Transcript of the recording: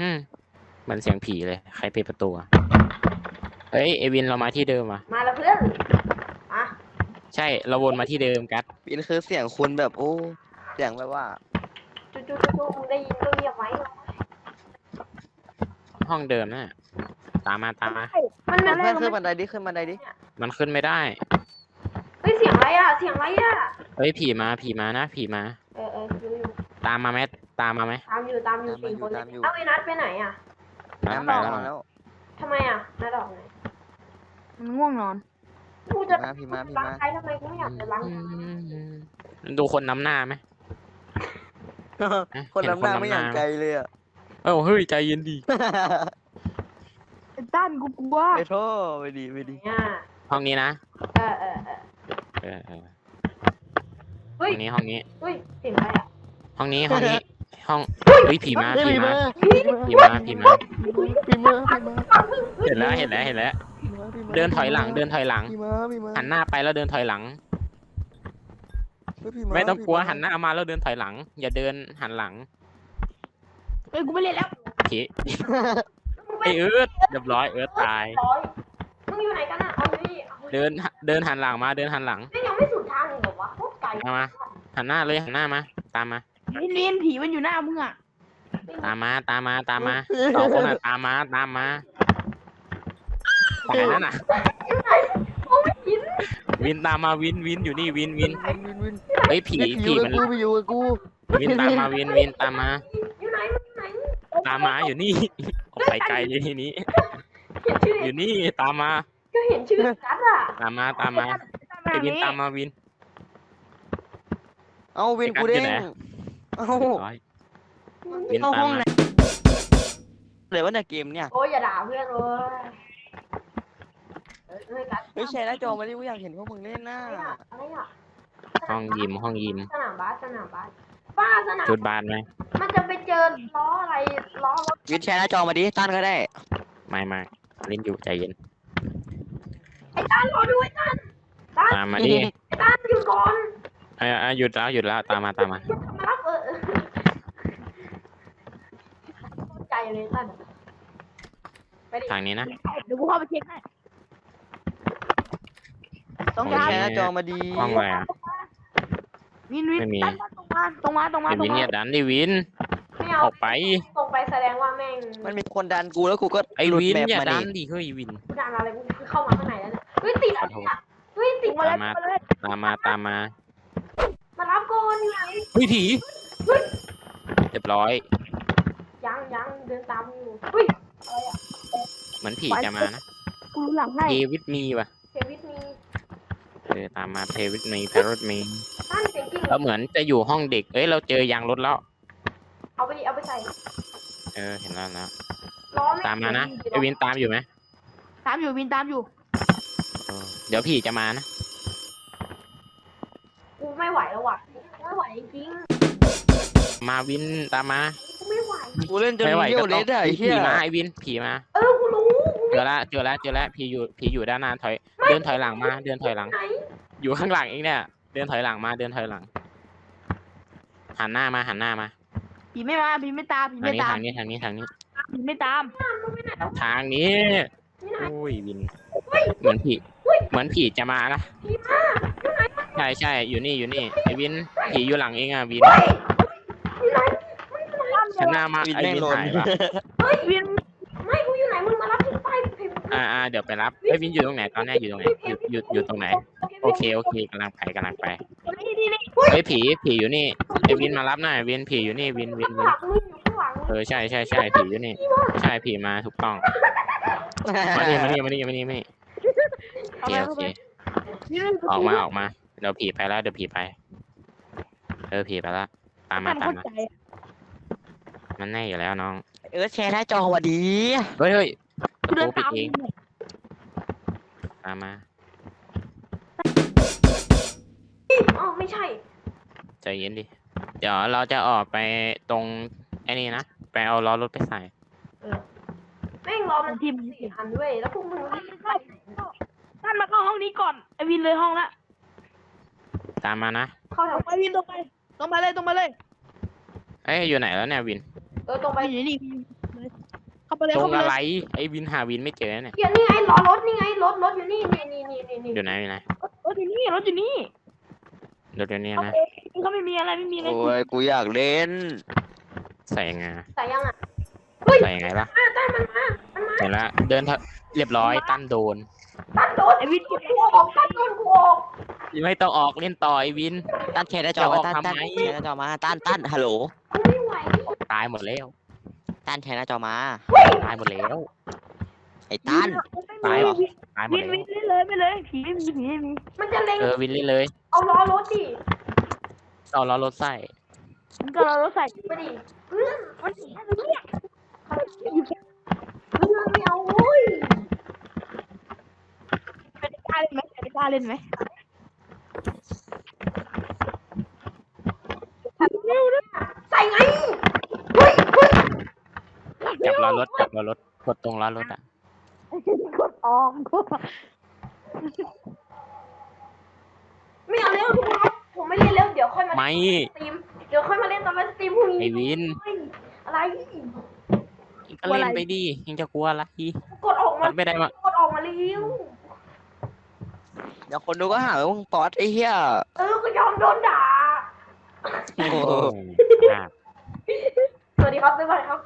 อืมเหมือนเสียงผีเลย ใครปิดประตูอะเฮ้ยเอวินเรามาที่เดิมอะ มาแล้วเพื่อนอะใช่เราวนมาที่เดิมกัดวินคือเสียงคุณแบบโอ้เสียงแบบว่าจู่ๆจู่ๆมึงได้ยินก็เงียบไว้ห้องเดิมน่ะ ตามมาตามมา มันมันเพื่อนขึ้นบันไดดิขึ้นบันไดดิมันขึ้นไม่ได้ เฮ้ยเสียงอะไรอะ เสียงอะไรอะ เฮ้ยผีมาผีมานะผีมา เออเอออยู่อยู่ตามมาไหม ตามมาไหมตามอยู่ตามอยู่สี่คนเลยเอาไอ้นัดไปไหนอะนัดน้ำไปนอแล้วนแล้วทำไมอะนัดออกไหนมันง่วงนอน กูจะมาพี่มาพี่ล้างมาใครทำไมกูไม่อยากจะล้างดูคนน้ำหน้าไหมคนน้ำหน้าไม่อย่างไกลเลยอะ เอ้าเฮ้ยใจเย็นดีไอ้ต้านกูกลัวไปโทษไปดีไปดี เนี่ยห้องนี้นะเออเออเออเออเออเฮ้ห้ยองนี้ห้องนี้ เฮ้ยเสียงอะไรอะห้องนี้ห้องนี้ ห้องเฮ้ยผีมาผีมาผีมาผีมาพี่มาพี่มาเห็นแล้วเห็นแล้วเห็นแล้ว เดินถอยหลังเดินถอยหลังพี่มาพี่มาหันหน้าไปแล้วเดินถอยหลังพี่ไม่ต้องกลัวหันหน้ามาแล้วเดินถอยหลัง อย่าเดินหันหลังเอ้ยกูไม่เล่นแล้วผีมึงไปไอเอิร์ธเรียบร้อยเอิร์ธตายร้อยมึงอยู่ไหนกันอะเอาอยู่นี่เอาอยู่เดินเดินหันหลังมาเดินหันหลังนี่ยังไม่สุดทางเลยเหรอวะโคตรไกลมามาหันหน้าเลยหันหน้ามา ตามมา ลินลินผีมันอยู่หน้ามึงอะตามมาตามมาตามมาสองคนอะตามมาตามมาตายนั่นน่ะโอ้ไม่ยินวินตามมาวินวินอยู่นี่วินวินวินวินเฮ้ยผีผีผีอยู่มักับนกูไปอยู่กับกูวินตามมาวินวินตามมาอยู่ไหนมึงอยู่ไหนตามมาอยู่นี่ออกไปไกลเลยทีนี้ อยู่นี่ตามมาก็เห็นชื่อกัดอะตามมาตามมาไอวินตามมาวิน เอาวินกูเด้ง เอาเรียบร้อยวินเข้าตาห้มองมาไหนเลยวะเนี่ยเกมเนี่ยโอ้ยอย่าด่าเพื่อนเลยเฮ้ยกัดเฮ้ยแชร์หน้าจอมาดิกูอยากเห็นพวกมึงเล่นหน้า อะไรอะอะไรอะห้องยิมห้องยิมสนามบาสสนามบาสป้าสนามชุดบานไหมมันจะไปเจอล้ออะไรล้อรถวินแชร์หน้าจอมาดิต้านก็ได้ ไม่ไม่เล่นอยู่ใจเย็นไอ้ต้านรอด้วยต้านตามมาดิ ไอ้ต้านอยู่ก่อนเอยเอยหยุดแล้วหยุดแล้วตามมาตามมา มารับเออเออใจ เลยต้านไปดิทางนี้นะ เดี๋ยวกูเข้าไปเช็คให้ตรงโอกลางเค แชร์หน้าจอมาดีห้องอะไรอะวินวินไม่มี ตั้งตรงมาตรงมาตรงมาไอตรวิงนมาเนี่ยดันดิวิน ไม่เอาออกไป ตรงไปแสดงว่าแม่งมันมีคนดันกูแล้วกูก็ไอหลุดวินแบบอย่ามาดัดินดิเฮ้ยวิน กูด่าอะไรกูเข้ามาข้างในแล้วเนี่ยเฮ้ยติดอะไรอะเฮ้ยติดมาเลยมาเลยตามมาตามมามารับก่อนอยู่ไหนเฮ้ยผีเรียบร้อย ยังเดินตามอยู่เฮ้ยอะไรอะเหมือนผีจะมานะกูหลังให้เพวิทมีว่ะเซวิทมีเออตามมาเพวิทมีเพรถมีต้านเสียงจริงแล้วเหมือนจะอยู่ห้องเด็ก เอ้ยเราเจอยางรถแล้ว เอาไปดิเอาไปใส่เออเห็นแล้วนะล้อแงตามมานะเสียงไอวินตามอยู่ไหมตามอยู่วินตามอยู่ เออเดี๋ยวผีจะมานะกูไม่ไหวแล้วว่ะไม่ไหวจริงมาวินตามมา กูไม่ไหวกูเล่นจนไม่ไหวเยี่ยก็วเลต้องสอะไอ้ผีเหี้ยมาไอวินผีมา เออกูรู้เจอแล้วเจอแล้วเจอแล้วผีอยู่ผีอยู่ด้านหน้าถอย เดินถอยหลังมา เดินถอยหลัง ไหนอยู่ข้างหลังเองเนี่ย เดินถอยหลังมา เดินถอยหลัง หันหน้ามา หันหน้ามาผีไม่มาผีไม่ตามผีทางไม่นี้ตามทางนี้ทางนี้ทางนี้ ผีไม่ตามมึงไปไหนแล้วทางนี้ที่ไหนอุ้ยวิน เหมือนผี เหมือนผีจะมานะผีมาอยู่ไหนใช่ใช่อยู่นี่อยู่นี่ไอวินผีอยู่หลังเองอะวิน เฮ้ยอยู่ไหน หันหน้ามาวินไอแม่งวินโดนหายว่ะเฮ้ยวินไม่กูอยู่ไหนมึงมารับที่ป้ายเพจอ่าอ่าเดี๋ยวไปรับไอวินอยู่ตรงไหนตอนแรกอยู่ตรงไหนอยู่อยู่อยู่ตรงไหน โอเคโอเคกำลังไปกำลังไปนี่นี่นี่เฮ้ยผีผีอยู่นี่ไอวินมารับหน่อยวินผีอยู่นี่วินวินวินมึงอยู่ข้างหลังเออใช่ใช่ใช่ผีอยู่นี่ใช่ผีมาถูกต้องมานี่มานี่มานี่มานี่มานี่โอเคโอเคออกมาออกมาเดี๋ยวผีไปแล้วเดี๋ยวผีไป เออผีไปแล้วตามมาตามมา มันมันแน่อยู่แล้วน้อง เออแชร์หน้าจอมาดีเฮ้ยเฮ้ยกูเดินตามโอ้ปิดเองตามมาอ๋อไม่ใช่ ใจเย็นดิ เดี๋ยวเราจะออกไปตรงไอ้นี่นะ ไปเอาล้อรถไปใส่แม่งรอมันทีมสี่อันด้วยแล้วพวกมึงรีบไปไหนท่านมาเข้าห้องนี้ก่อนไอวินเลยห้องละตามมานะเข้าแถตรวงไปวินตรงไปตรงไปเลยตรงไปเลยเอ้ยอยู่ไหนแล้วเนี่ยวิน เออตรงไปไปอยู่นี่าไปเลยตรเข้างไปอะเลไรยไอ้วินหาวินไม่เจอเนี่ยเดี๋ยวนี่ไงรอรถนี่ไงรถรถอยู่นี่นี่นี่นี่นี่นี่อยู่ไหนอยู่ไหนรถอยู่นี่รถอยู่นี่เดี๋ยวเดี๋ยวนี้นะเขาไม่มีอะไรไม่มีอะไรโอ้ยกูอยากเล่น ใส่ยังไงใส่ยังอะใส่ยังไงล่ะอะตั้นมันมามันมาเห็นละเดินเถอะเรียบร้อยตั้นโดน ตั้นโดนไอวินกูออกตั้นโดนกูออกไม่ต้องออกเล่นต่อไอ้วินตั้นแชร์หน้าจอมาตั้นตั้นจะออกทำไมแชร์หน้าจอมาตั้นตั้นฮัลโหลกูไม่ไหว ตายหมดแล้วตั้นแชร์หน้าจอมา ตายหมดแล้ว ไอ้ตั้นตายเหรอ ตายหมวิดนแล้วิวนเล่นเลยไม่เลยผีไม่มีผีไม่มีมันจะเล็งเออวินเล่นเลยเอาล้อรถดิเอาล้อรถใส่มันก็เรารถใส่ไปดิเพื่อนมันผีอะไรเนี่ยเพื่อนไม่เอาเว้ยใครจะกล้าเล่นไหมใครจะกล้าเล่นไหมเร็วนะ ใส่ไงเฮ้ยเฮ้ย จับล้อ รถจับล้อรถกดตรงล้อรถอะกดออกกดไม่เอาเร็วทุกคนผมไม่เล่นเร็วเดี๋ยวค่อยมาไม่สตรีมเดี๋ยวค่อยมาเล่นตอนมาสตรีมพรุ่งนี้ไอ้วินเฮ้ยอะไรก็เล่นไปดิยังจะกลัวอะไรกดออกมามันไม่ได้มากดออกมาเร็วเดี๋ยวคนดูก็หาว่ามึงป๊อตไอ้เหี้ยเออก็ยอมโดนด่าโอ้โหอะสวัสดีครับบ๊ายบายครับ